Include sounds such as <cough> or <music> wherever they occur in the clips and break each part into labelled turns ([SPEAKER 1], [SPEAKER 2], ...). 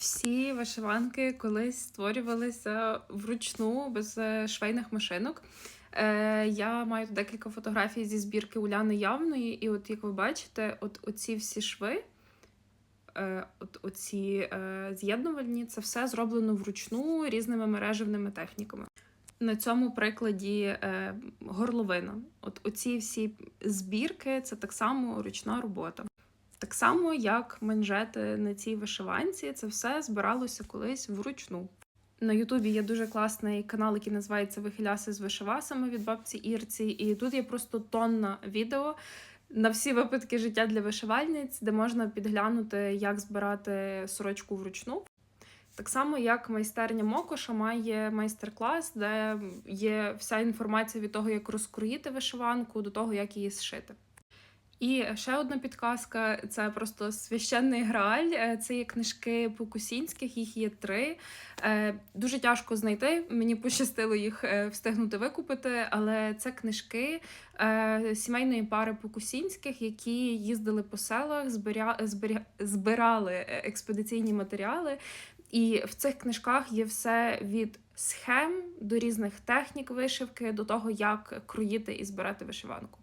[SPEAKER 1] Всі вишиванки колись створювалися вручну без е, швейних машинок. Е, я маю декілька фотографій зі збірки Уляни Явної, і от як ви бачите, от оці всі шви, е, от оці е, з'єднувальні, це все зроблено вручну різними мережевними техніками. На цьому прикладі е, горловина. От оці всі збірки це так само ручна робота. Так само, як манжети на цій вишиванці, це все збиралося колись вручну. На Ютубі є дуже класний канал, який називається Вихиляси з вишивасами від бабці Ірці. І тут є просто тонна відео на всі випадки життя для вишивальниць, де можна підглянути, як збирати сорочку вручну. Так само, як майстерня Мокоша має майстер-клас, де є вся інформація від того, як розкроїти вишиванку, до того, як її зшити. І ще одна підказка це просто священний грааль. Е, Це є книжки Покусінських, їх є три. Е, Дуже тяжко знайти. Мені пощастило їх е, встигнути викупити, але це книжки сімейної пари Покусінських, які їздили по селах, збиря... зберя- збирали експедиційні матеріали. І в цих книжках є все від схем до різних технік вишивки, до того, як кроїти і збирати вишиванку.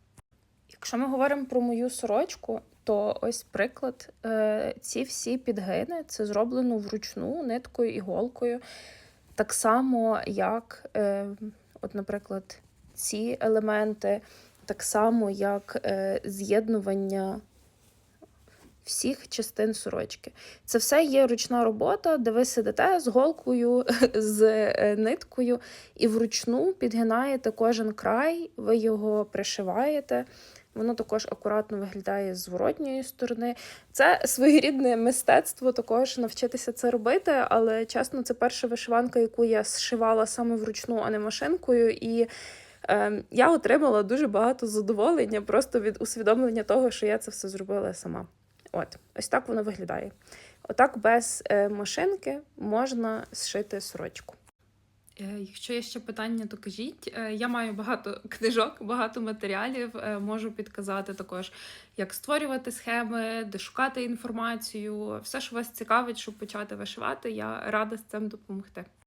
[SPEAKER 1] Якщо ми говоримо про мою сорочку, то ось приклад. Е, Ці всі підгини це зроблено вручну ниткою іголкою. Так само, як, е, от, наприклад, ці елементи, так само, як е, з'єднування всіх частин сорочки. Це все є ручна робота, де ви сидите з голкою, <laughs> з ниткою і вручну підгинаєте кожен край, ви його пришиваєте. Воно також акуратно виглядає з зворотньої сторони. Це своєрідне мистецтво, також навчитися це робити, але чесно, це перша вишиванка, яку я зшивала саме вручну, а не машинкою. І е, я отримала дуже багато задоволення просто від усвідомлення того, що я це все зробила сама. От, ось так воно виглядає. Отак без е, машинки можна зшити сорочку. Е, Якщо є ще питання, то кажіть. Е, Я маю багато <laughs> книжок, багато матеріалів. е, Можу підказати також, як створювати схеми, де шукати інформацію. Все, що вас цікавить, щоб почати вишивати, я рада з цим допомогти.